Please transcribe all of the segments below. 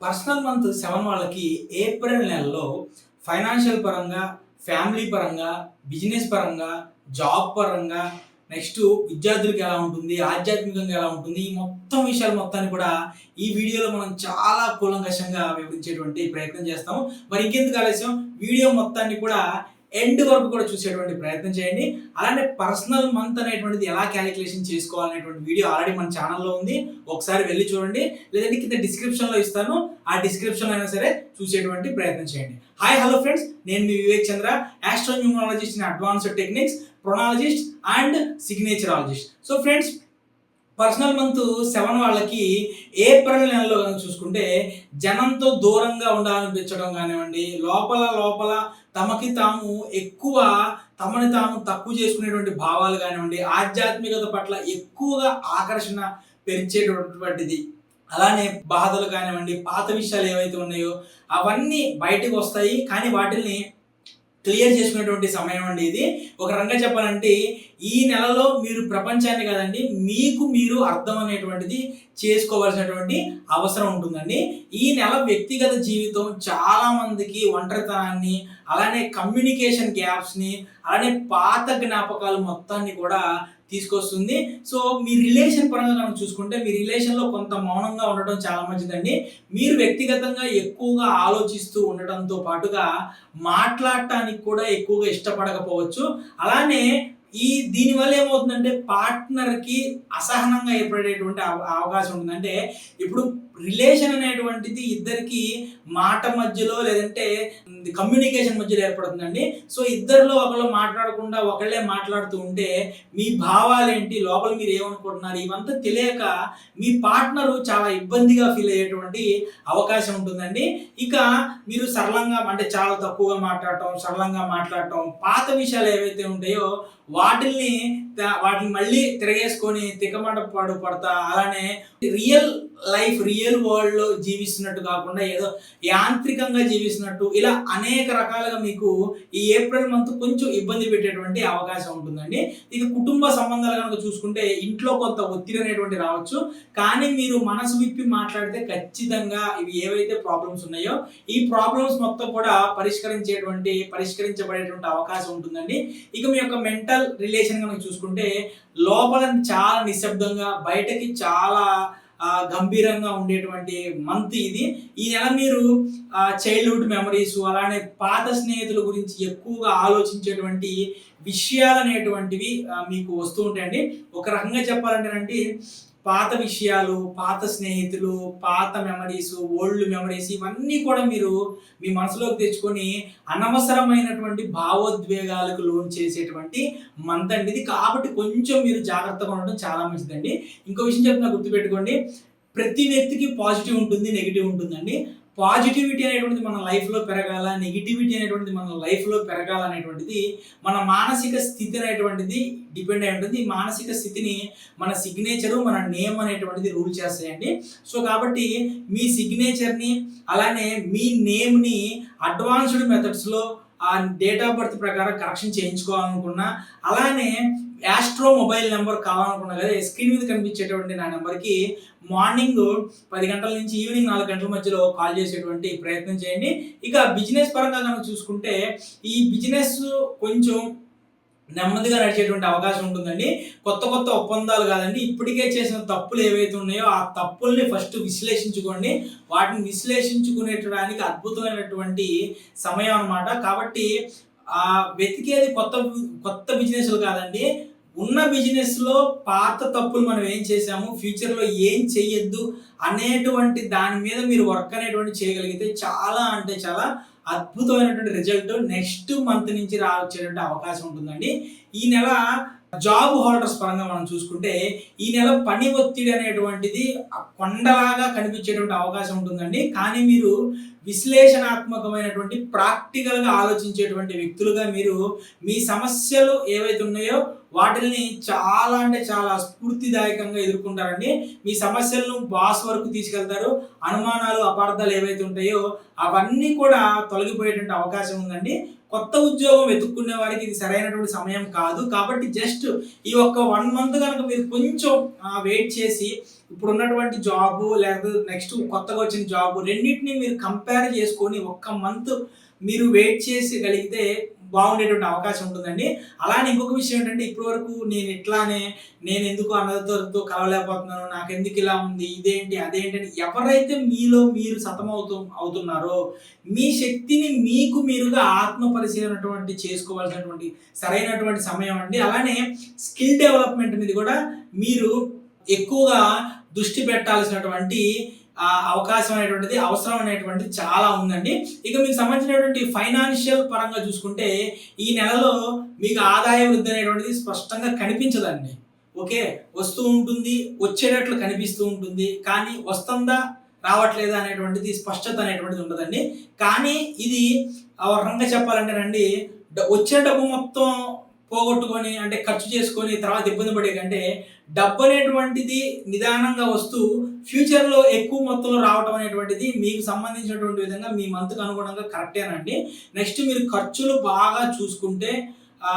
Personal month seven వాళ్ళకి April నెలలో financial పరంగా ఫ్యామిలీ పరంగా బిజినెస్ పరంగా జాబ్ పరంగా నెక్స్ట్ విద్యార్థులకు ఎలా ఉంటుంది ఆధ్యాత్మికంగా ఎలా ఉంటుంది ఈ మొత్తం విషయాలు మొత్తాన్ని కూడా ఈ వీడియోలో మనం చాలా కూలంకషంగా వివరించేటువంటి ప్రయత్నం చేస్తాము. మరి ఇంకెందుకు ఆలస్యం? వీడియో మొత్తాన్ని కూడా ఎండ్ వరకు కూడా చూసేటువంటి ప్రయత్నం చేయండి. అలానే పర్సనల్ మంత్ అనేటువంటిది ఎలా క్యాలిక్యులేషన్ చేసుకోవాలనేటువంటి వీడియో ఆల్రెడీ మన ఛానల్లో ఉంది. ఒకసారి వెళ్ళి చూడండి. లేదంటే కింద డిస్క్రిప్షన్లో ఇస్తాను. ఆ డిస్క్రిప్షన్ అయినా సరే చూసేటువంటి ప్రయత్నం చేయండి. హాయ్ హలో ఫ్రెండ్స్ నేను మీ Vivek Chandra astronumerologist in advanced techniques pronologist and signaturologist so friends personal month seven వాళ్ళకి ఏప్రిల్ నెలలో కనుక చూసుకుంటే జనంతో దూరంగా ఉండాలనిపించడం కానివ్వండి లోపల లోపల తమకి తాము ఎక్కువ తమని తాము తక్కువ చేసుకునేటువంటి భావాలు కానివ్వండి ఆధ్యాత్మికత పట్ల ఎక్కువగా ఆకర్షణ పెంచేటటువంటిది. అలానే బాధలు కానివ్వండి పాత విషయాలు ఏవైతే ఉన్నాయో అవన్నీ బయటకు వస్తాయి కానీ వాటిని క్లియర్ చేసుకునేటువంటి సమయం అండి ఇది. ఒక రంగం చెప్పాలంటే ఈ నెలలో మీరు ప్రపంచాన్ని కదండి మీకు మీరు అర్థం అనేటువంటిది చేసుకోవాల్సినటువంటి అవసరం ఉంటుందండి. ఈ నెల వ్యక్తిగత జీవితం చాలా మందికి ఒంటరితనాన్ని అలానే కమ్యూనికేషన్ గ్యాప్స్ని అలానే పాత జ్ఞాపకాలు మొత్తాన్ని కూడా తీసుకొస్తుంది. సో మీ రిలేషన్ పరంగా కనుక చూసుకుంటే మీ రిలేషన్లో కొంత మౌనంగా ఉండటం చాలా మంచిదండి. మీరు వ్యక్తిగతంగా ఎక్కువగా ఆలోచిస్తూ ఉండటంతో పాటుగా మాట్లాడటానికి కూడా ఎక్కువగా ఇష్టపడకపోవచ్చు. అలానే ఈ దీనివల్ల ఏమవుతుందంటే పార్ట్నర్కి అసహనంగా ఏర్పడేటువంటి అవ- అవకాశం ఉందంటే ఇప్పుడు రిలేషన్ అనేటువంటిది ఇద్దరికి మాట మధ్యలో లేదంటే కమ్యూనికేషన్ మధ్యలో ఏర్పడుతుందండి. సో ఇద్దరిలో ఒకళ్ళు మాట్లాడకుండా ఒకళ్ళే మాట్లాడుతూ ఉంటే మీ భావాలేంటి లోపల మీరు ఏమనుకుంటున్నారు ఇవంతా తెలియక మీ పార్ట్నరు చాలా ఇబ్బందిగా ఫీల్ అయ్యేటువంటి అవకాశం ఉంటుందండి. ఇక మీరు సరళంగా అంటే చాలా తక్కువగా మాట్లాడటం సరళంగా మాట్లాడటం పాత విషయాలు ఏవైతే ఉంటాయో వాటిల్ని వాటిని మళ్ళీ తిరగేసుకొని తికమాట పాడు పడతా అలానే రియల్ లైఫ్ రియల్ వరల్డ్లో జీవిస్తున్నట్టు కాకుండా ఏదో యాంత్రికంగా జీవిస్తున్నట్టు ఇలా అనేక రకాలుగా మీకు ఈ ఏప్రిల్ మంత్ కొంచెం ఇబ్బంది పెట్టేటువంటి అవకాశం ఉంటుందండి. ఇక కుటుంబ సంబంధాలు కనుక చూసుకుంటే ఇంట్లో కొంత ఒత్తిడి అనేటువంటి రావచ్చు. కానీ మీరు మనసు విప్పి మాట్లాడితే ఖచ్చితంగా ఇవి ఏవైతే ప్రాబ్లమ్స్ ఉన్నాయో ఈ ప్రాబ్లమ్స్ మొత్తం కూడా పరిష్కరించేటువంటి పరిష్కరించబడేటువంటి అవకాశం ఉంటుందండి. ఇక మీ యొక్క మెంటల్ రిలేషన్ కనుక చూసుకుంటే లోపల చాలా నిశ్శబ్దంగా బయటకి చాలా గంభీరంగా ఉండేటువంటి మంత్ ఇది. ఈ నెల మీరు చైల్డ్హుడ్ మెమరీస్ అలానే పాత స్నేహితుల గురించి ఎక్కువగా ఆలోచించేటువంటి విషయాలు అనేటువంటివి మీకు వస్తూ ఉంటాయండి. ఒక రకంగా చెప్పాలంటేనండి పాత విషయాలు పాత స్నేహితులు పాత మెమరీస్ ఓల్డ్ మెమరీస్ ఇవన్నీ కూడా మీరు మీ మనసులోకి తెచ్చుకొని అనవసరమైనటువంటి భావోద్వేగాలకు లోన్ చేసేటువంటి మంత్ అండి ఇది. కాబట్టి కొంచెం మీరు జాగ్రత్తగా ఉండడం చాలా మంచిదండి. ఇంకో విషయం చెప్తున్నా గుర్తుపెట్టుకోండి. ప్రతి వ్యక్తికి పాజిటివ్ ఉంటుంది నెగిటివ్ ఉంటుందండి. పాజిటివిటీ అనేటువంటిది మన లైఫ్లో పెరగాల నెగిటివిటీ అనేటువంటిది మన లైఫ్లో పెరగాల అనేటువంటిది మన మానసిక స్థితి అనేటువంటిది డిపెండ్ అయి ఉంటుంది. మానసిక స్థితిని మన సిగ్నేచరు మన నేమ్ అనేటువంటిది రూల్ చేస్తాయండి. సో కాబట్టి మీ సిగ్నేచర్ని అలానే మీ నేమ్ని అడ్వాన్స్డ్ మెథడ్స్లో ఆ డేట్ ఆఫ్ బర్త్ ప్రకారం కరెక్షన్ చేయించుకోవాలనుకున్నా అలానే యాస్ట్రో మొబైల్ నెంబర్ కావాలనుకున్నా కదా స్క్రీన్ మీద కనిపించేటువంటి నా నెంబర్కి మార్నింగ్ పది గంటల నుంచి ఈవినింగ్ నాలుగు గంటల మధ్యలో కాల్ చేసేటువంటి ప్రయత్నం చేయండి. ఇక బిజినెస్ పరంగా కనుక చూసుకుంటే ఈ బిజినెస్ కొంచెం నెమ్మదిగా నడిచేటువంటి అవకాశం ఉంటుందండి. కొత్త కొత్త ఒప్పందాలు కాదండి. ఇప్పటికే చేసిన తప్పులు ఏవైతే ఉన్నాయో ఆ తప్పుల్ని ఫస్ట్ విశ్లేషించుకోండి. వాటిని విశ్లేషించుకునేటానికి అద్భుతమైనటువంటి సమయం అనమాట కాబట్టి ఆ వెతికేది కొత్త కొత్త బిజినెస్లు కాదండి. ఉన్న బిజినెస్లో పాత తప్పులు మనం ఏం చేసాము ఫ్యూచర్లో ఏం చెయ్యొద్దు అనేటువంటి దాని మీద మీరు వర్క్ అనేటువంటి చేయగలిగితే చాలా అంటే చాలా అద్భుతమైనటువంటి రిజల్ట్ నెక్స్ట్ మంత్ నుంచి రావచ్చేటువంటి అవకాశం ఉంటుందండి. ఈ నెల జాబ్ హోల్డర్స్ పరంగా మనం చూసుకుంటే ఈ నెల పని ఒత్తిడి అనేటువంటిది కొండలాగా కనిపించేటువంటి అవకాశం ఉంటుందండి. కానీ మీరు విశ్లేషణాత్మకమైనటువంటి ప్రాక్టికల్గా ఆలోచించేటువంటి వ్యక్తులుగా మీరు మీ సమస్యలు ఏవైతే ఉన్నాయో వాటిని చాలా అంటే చాలా స్ఫూర్తిదాయకంగా ఎదుర్కొంటారండి. మీ సమస్యలను బాస్ వరకు తీసుకెళ్తారు. అనుమానాలు అపార్థాలు ఏవైతే ఉంటాయో అవన్నీ కూడా తొలగిపోయేటువంటి అవకాశం ఉందండి. కొత్త ఉద్యోగం వెతుక్కునే వారికి ఇది సరైనటువంటి సమయం కాదు. కాబట్టి జస్ట్ ఈ ఒక్క వన్ మంత్ కనుక మీరు కొంచెం వెయిట్ చేసి ఇప్పుడు ఉన్నటువంటి జాబ్ లేకపోతే నెక్స్ట్ కొత్తగా వచ్చిన జాబ్ రెండింటిని మీరు కంపేర్ చేసుకొని ఒక్క మంత్ మీరు వెయిట్ చేసిగలిగితే బాగుండేటువంటి అవకాశం ఉంటుందండి. అలానే ఇంకొక విషయం ఏంటంటే ఇప్పటి వరకు నేను ఇట్లానే నేను ఎందుకు అన్నదతో కలవలేకపోతున్నాను నాకు ఎందుకు ఇలా ఉంది ఇదేంటి అదేంటి ఎవరైతే మీలో మీరు సతమవుతూ అవుతున్నారో మీ శక్తిని మీకు మీరుగా ఆత్మ పరిశీలనటువంటి చేసుకోవాల్సినటువంటి సరైనటువంటి సమయం అండి. అలానే స్కిల్ డెవలప్మెంట్ మీద కూడా మీరు ఎక్కువగా దృష్టి పెట్టాల్సినటువంటి అవకాశం అనేటువంటిది అవసరం అనేటువంటిది చాలా ఉందండి. ఇక మీకు సంబంధించినటువంటి ఫైనాన్షియల్ పరంగా చూసుకుంటే ఈ నెలలో మీకు ఆదాయ వృద్ధి అనేటువంటిది స్పష్టంగా కనిపించదండి. ఓకే? వస్తూ ఉంటుంది వచ్చేటట్లు కనిపిస్తూ ఉంటుంది. కానీ వస్తుందా రావట్లేదా అనేటువంటిది స్పష్టత అనేటువంటిది ఉండదండి. కానీ ఇది ఒక రకంగా చెప్పాలంటేనండి వచ్చే డబ్బు మొత్తం పోగొట్టుకొని అంటే ఖర్చు చేసుకొని తర్వాత ఇబ్బంది పడే కంటే డబ్బు అనేటువంటిది నిదానంగా వస్తూ ఫ్యూచర్లో ఎక్కువ మొత్తంలో రావటం అనేటువంటిది మీకు సంబంధించినటువంటి విధంగా మీ మంత్కు అనుగుణంగా కరెక్టేనండి నెక్స్ట్ మీరు ఖర్చులు బాగా చూసుకుంటే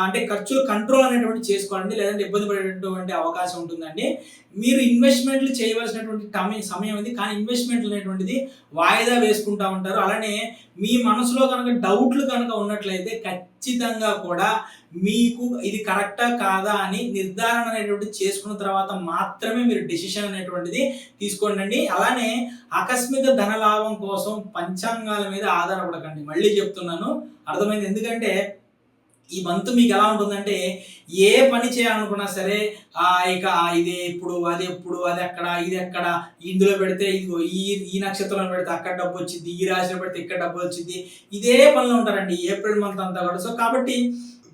అంటే ఖర్చులు కంట్రోల్ అనేటువంటి చేసుకోవాలండి. లేదంటే ఇబ్బంది పడేటటువంటి అవకాశం ఉంటుందండి. మీరు ఇన్వెస్ట్మెంట్లు చేయవలసినటువంటి టైం సమయం ఇది. కానీ ఇన్వెస్ట్మెంట్లు అనేటువంటిది వాయిదా వేసుకుంటా ఉంటారు. అలానే మీ మనసులో కనుక డౌట్లు కనుక ఉన్నట్లయితే ఖచ్చితంగా కూడా మీకు ఇది కరెక్టా కాదా అని నిర్ధారణ అనేటువంటిది చేసుకున్న తర్వాత మాత్రమే మీరు డెసిషన్ అనేటువంటిది తీసుకోండి అలానే ఆకస్మిక ధనలాభం కోసం పంచాంగాల మీద ఆధారపడకండి. మళ్ళీ చెప్తున్నాను అర్థమైంది? ఎందుకంటే ఈ మంత్ మీకు ఎలా ఉంటుందంటే ఏ పని చేయాలనుకున్నా సరే ఆ ఇక ఇది ఇప్పుడు అది ఎప్పుడు అది ఎక్కడ ఇది ఎక్కడ ఇందులో పెడితే ఇదిగో ఈ ఈ నక్షత్రంలో పెడితే అక్కడ డబ్బు వచ్చింది ఈ రాశిలో పెడితే ఇక్కడ డబ్బు వచ్చింది ఇదే పనిలో ఉంటారండి ఏప్రిల్ మంత్ అంతా కూడా. సో కాబట్టి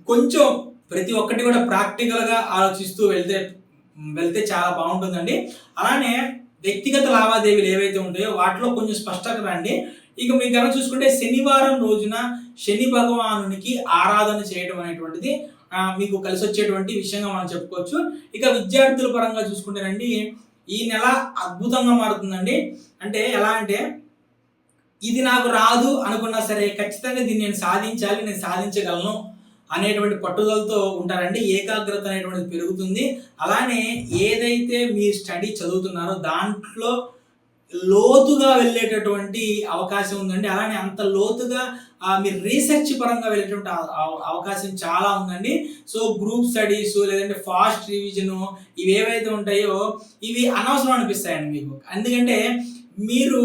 కొంచెం ప్రతి ఒక్కటి కూడా ప్రాక్టికల్గా ఆలోచిస్తూ వెళ్తే వెళ్తే చాలా బాగుంటుందండి. అలానే వ్యక్తిగత లావాదేవీలు ఏవైతే ఉంటాయో వాటిలో కొంచెం స్పష్టత రండి. ఇక మీకు కనుక చూసుకుంటే శనివారం రోజున శని భగవానునికి ఆరాధన చేయడం అనేటువంటిది మీకు కలిసి వచ్చేటువంటి విషయంగా మనం చెప్పుకోవచ్చు. ఇక విద్యార్థుల పరంగా చూసుకుంటేనండి ఈ నెల అద్భుతంగా మారుతుందండి. అంటే ఎలా అంటే ఇది నాకు రాదు అనుకున్నా సరే ఖచ్చితంగా దీన్ని నేను సాధించాలి నేను సాధించగలను అనేటువంటి పట్టుదలతో ఉంటారండి. ఏకాగ్రత అనేటువంటిది పెరుగుతుంది. అలానే ఏదైతే మీ స్టడీ చదువుతున్నారో దాంట్లో లోతుగా వెళ్ళేటటువంటి అవకాశం ఉందండి. అలానే అంత లోతుగా మీరు రీసెర్చ్ పరంగా వెళ్ళేటువంటి అవకాశం చాలా ఉందండి. సో గ్రూప్ స్టడీస్ లేదంటే ఫాస్ట్ రివిజను ఇవి ఏవైతే ఉంటాయో ఇవి అనవసరం అనిపిస్తాయండి మీకు. ఎందుకంటే మీరు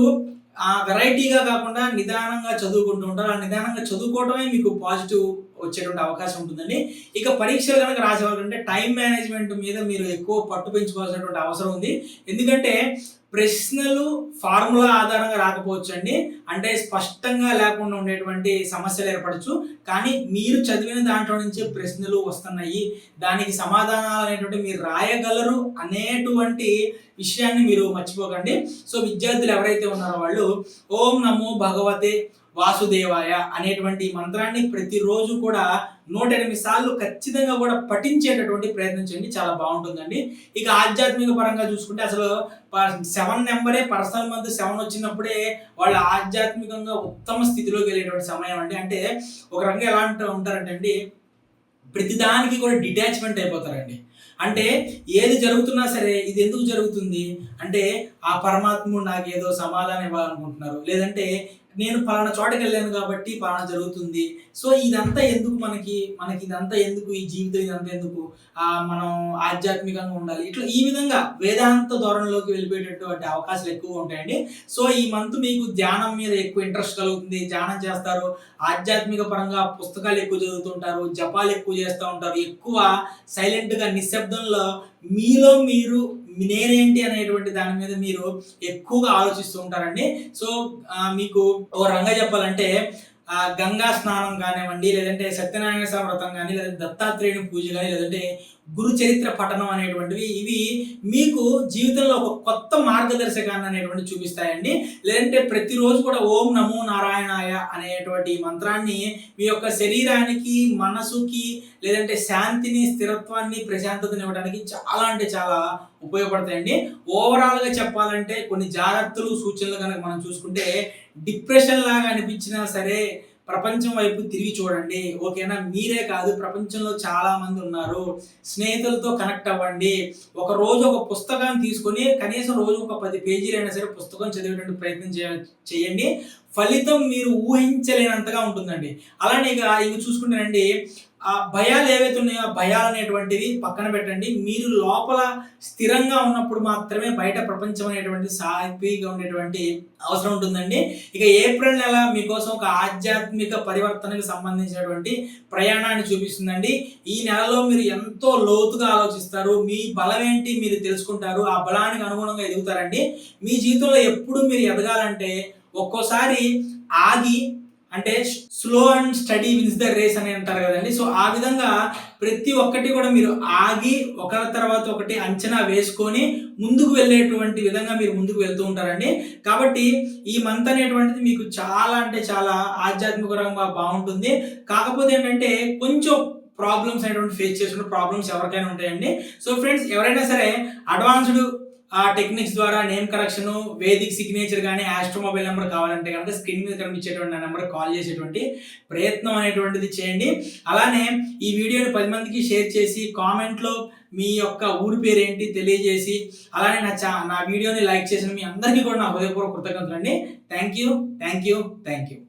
ఆ వెరైటీగా కాకుండా నిదానంగా చదువుకుంటూ ఉంటారు. ఆ నిదానంగా చదువుకోవటమే మీకు పాజిటివ్ వచ్చేటువంటి అవకాశం ఉంటుందండి. ఇక పరీక్షలు కనుక రాసేవాళ్ళంటే టైం మేనేజ్మెంట్ మీద మీరు ఎక్కువ పట్టు పెంచుకోవాల్సినటువంటి అవసరం ఉంది. ఎందుకంటే ప్రశ్నలు ఫార్ములా ఆధారంగా రాకపోవచ్చు అండి అంటే స్పష్టంగా లేకుండా ఉండేటువంటి సమస్యలు ఏర్పడచ్చు. కానీ మీరు చదివిన దాంట్లో నుంచి ప్రశ్నలు వస్తున్నాయి. దానికి సమాధానాలు అనేటువంటి మీరు రాయగలరు అనేటువంటి విషయాన్ని మీరు మర్చిపోకండి. సో విద్యార్థులు ఎవరైతే ఉన్నారో వాళ్ళు ఓం నమో భగవతే వాసుదేవాయ అనేటువంటి మంత్రాన్ని ప్రతిరోజు కూడా నూట ఎనిమిది సార్లు ఖచ్చితంగా కూడా పఠించేటటువంటి ప్రయత్నం చేయండి చాలా బాగుంటుందండి. ఇక ఆధ్యాత్మిక పరంగా చూసుకుంటే అసలు సెవెన్ నెంబరే పర్సనల్ మంత్ సెవెన్ వచ్చినప్పుడే వాళ్ళు ఆధ్యాత్మికంగా ఉత్తమ స్థితిలోకి వెళ్ళేటువంటి సమయం అండి. అంటే ఒక రకంగా ఎలా ఉంటారంటే అండి ప్రతిదానికి కూడా డిటాచ్మెంట్ అయిపోతారండి. అంటే ఏది జరుగుతున్నా సరే ఇది ఎందుకు జరుగుతుంది? అంటే ఆ పరమాత్ముడు నాకు ఏదో సమాధానం ఇవ్వాలనుకుంటున్నారు. లేదంటే నేను పలానా చోటకి వెళ్ళాను కాబట్టి పలానా జరుగుతుంది. సో ఇదంతా ఎందుకు మనకి మనకి ఇదంతా ఎందుకు ఈ జీవితం ఇదంతా ఎందుకు మనం ఆధ్యాత్మికంగా ఉండాలి? ఇట్లా ఈ విధంగా వేదాంత ధోరణిలోకి వెళ్ళిపోయేటటువంటి అవకాశాలు ఎక్కువ ఉంటాయండి. సో ఈ మంత్ మీకు ధ్యానం మీద ఎక్కువ ఇంట్రెస్ట్ కలుగుతుంది. ధ్యానం చేస్తారు. ఆధ్యాత్మిక పరంగా పుస్తకాలు ఎక్కువ చదువుతుంటారు. జపాలు ఎక్కువ చేస్తూ ఉంటారు. ఎక్కువ సైలెంట్గా నిశ్శబ్దంలో మీలో మీరు నేనేంటి అనేటువంటి దాని మీద మీరు ఎక్కువగా ఆలోచిస్తూ ఉంటారండి. సో మీకు ఓ రంగా చెప్పాలంటే గంగా స్నానం కానివ్వండి లేదంటే సత్యనారాయణ స్వామి వ్రతం కానీ లేదంటే దత్తాత్రేయుని పూజ కానీ లేదంటే గురు చరిత్ర పఠనం అనేటువంటివి ఇవి మీకు జీవితంలో ఒక కొత్త మార్గదర్శకాన్ని అనేటువంటి చూపిస్తాయండి. లేదంటే ప్రతిరోజు కూడా ఓం నమో నారాయణాయ అనేటువంటి మంత్రాన్ని మీ యొక్క శరీరానికి మనసుకి లేదంటే శాంతిని స్థిరత్వాన్ని ప్రశాంతతని ఇవ్వడానికి చాలా అంటే చాలా ఉపయోగపడతాయండి. ఓవరాల్గా చెప్పాలంటే కొన్ని జాగ్రత్తలు సూచనలు కనుక మనం చూసుకుంటే డిప్రెషన్ లాగా అనిపించినా సరే ప్రపంచం వైపు తిరిగి చూడండి. ఓకేనా? మీరే కాదు ప్రపంచంలో చాలా మంది ఉన్నారు. స్నేహితులతో కనెక్ట్ అవ్వండి. ఒక రోజు ఒక పుస్తకాన్ని తీసుకొని కనీసం రోజు ఒక పది పేజీలైనా సరే పుస్తకం చదివేటువంటి ప్రయత్నం చేయ- చేయండి. ఫలితం మీరు ఊహించలేనంతగా ఉంటుందండి. అలానే ఇక ఇక చూసుకుంటేనండి ఆ భయాలు ఏవైతే ఉన్నాయో ఆ భయాలు అనేటువంటిది పక్కన పెట్టండి. మీరు లోపల స్థిరంగా ఉన్నప్పుడు మాత్రమే బయట ప్రపంచం అనేటువంటి సాఫీగా ఉండేటువంటి అవసరం ఉంటుందండి. ఇక ఏప్రిల్ నెల మీకోసం ఒక ఆధ్యాత్మిక పరివర్తనకు సంబంధించినటువంటి ప్రయాణాన్ని చూపిస్తుందండి. ఈ నెలలో మీరు ఎంతో లోతుగా ఆలోచిస్తారు. మీ బలం ఏంటి మీరు తెలుసుకుంటారు. ఆ బలానికి అనుగుణంగా ఎదుగుతారండి. మీ జీవితంలో ఎప్పుడు మీరు ఎదగాలంటే ఒక్కోసారి ఆగి అంటే slow and steady wins the race అని అంటారు కదండి. సో ఆ విధంగా ప్రతి ఒక్కటి కూడా మీరు ఆగి ఒకరి తర్వాత ఒకటి అంచనా వేసుకొని ముందుకు వెళ్ళేటువంటి విధంగా మీరు ముందుకు వెళ్తూ ఉంటారండి. కాబట్టి ఈ మంత్ అనేటువంటిది మీకు చాలా అంటే చాలా ఆధ్యాత్మికంగా బాగుంటుంది. కాకపోతే ఏంటంటే కొంచెం ప్రాబ్లమ్స్ అనేటువంటి ఫేస్ చేసుకున్న ప్రాబ్లమ్స్ ఎవరికైనా ఉంటాయండి. సో ఫ్రెండ్స్ ఎవరైనా సరే అడ్వాన్స్డ్ ఆ టెక్నిక్స్ ద్వారా నేమ్ కరెక్షన్ వేదిక్ సిగ్నేచర్ కానీ ఆస్ట్రో మొబైల్ నెంబర్ కావాలంటే కనుక స్క్రీన్ మీద కనిపించేటువంటి నెంబర్ కాల్ చేసేటువంటి ప్రయత్నం అనేటువంటిది చేయండి. అలానే ఈ వీడియోని పది మందికి షేర్ చేసి కామెంట్లో మీ యొక్క ఊరి పేరు ఏంటి తెలియజేసి అలానే నా చా నా వీడియోని లైక్ చేసిన మీ అందరికీ కూడా నా హృదయపూర్వక కృతజ్ఞతలు అండి thank you thank you thank you.